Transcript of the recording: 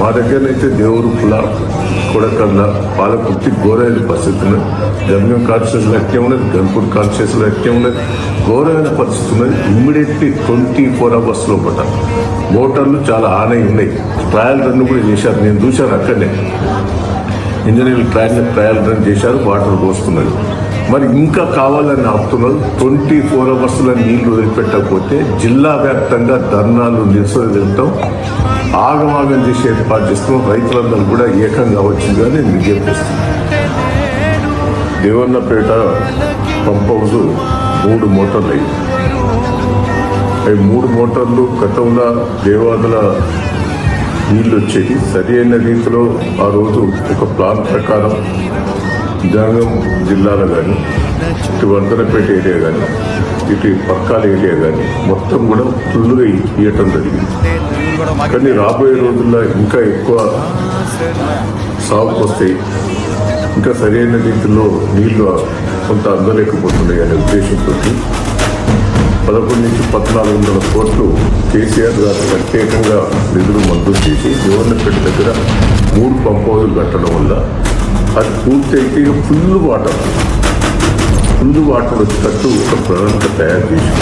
మా దగ్గరనైతే దేవుడు కుల కొడకల్ల పాలకుర్తి ఘోరైన పరిస్థితి ఉన్నది గమ్యం కాన్షియస్లో అట్టే ఉన్నది? గన్పూర్ కాన్షియస్లో ఎక్కే ఉన్నది? ఘోరమైన పరిస్థితి ఉన్నది ఇమ్మీడియట్లీ ట్వంటీ ఫోర్ అవర్స్ లోపల మోటార్లు చాలా ఆనై ఉన్నాయి. ట్రయల్ రన్ కూడా చేశారు. నేను చూశాను అక్కడనే. ఇంజనీర్లు ట్రయల్ ట్రయల్ రన్ చేశారు. వాటర్ పోస్తున్నారు మరి ఇంకా కావాలని ఆపుతున్నారు. ట్వంటీ ఫోర్ అవర్స్లో నీళ్ళు వదిలిపెట్టకపోతే జిల్లా వ్యాప్తంగా ధర్నాలు నిరసన వెళ్తాం ఆగమాగం చేసి ఏర్పాటు చేస్తున్నాం. రైతులందరూ కూడా ఏకంగా వచ్చిందిగా నేను విజ్ఞప్తిస్తున్నాను దేవన్నపేట పంప్ హౌస్ మూడు మోటార్లు అయ్యి అవి మూడు మోటార్లు గతంలో దేవాదుల నీళ్ళు వచ్చేది సరి అయిన రీతిలో ఆ రోజు ఒక ప్లాన్ ప్రకారం జనగం జిల్లాలో కానీ ఇటు వందనపేట ఏరియా కానీ ఇటు పక్కాల ఏరియా కానీ మొత్తం కూడా ఫుల్గా ఇవ్వటం జరిగింది. కానీ రాబోయే రోజుల్లో ఇంకా ఎక్కువ సాగుకు వస్తాయి ఇంకా సరైన రీతిలో నీళ్ళు కొంత అందలేకపోతున్నాయి అనే ఉద్దేశంతో పదకొండు నుంచి పద్నాలుగు వందల కోట్లు కేసీఆర్ గారు ప్రత్యేకంగా నిధులు మంజూరు చేసి గవర్నమెంట్ దగ్గర మూడు పంప్ హౌజులు కట్టడం వల్ల అది పూర్తయితే ఇక ఫుల్ వాటర్. ఫుల్ వాటర్ వచ్చేటట్టు ఒక ప్రణాళిక తయారు చేసి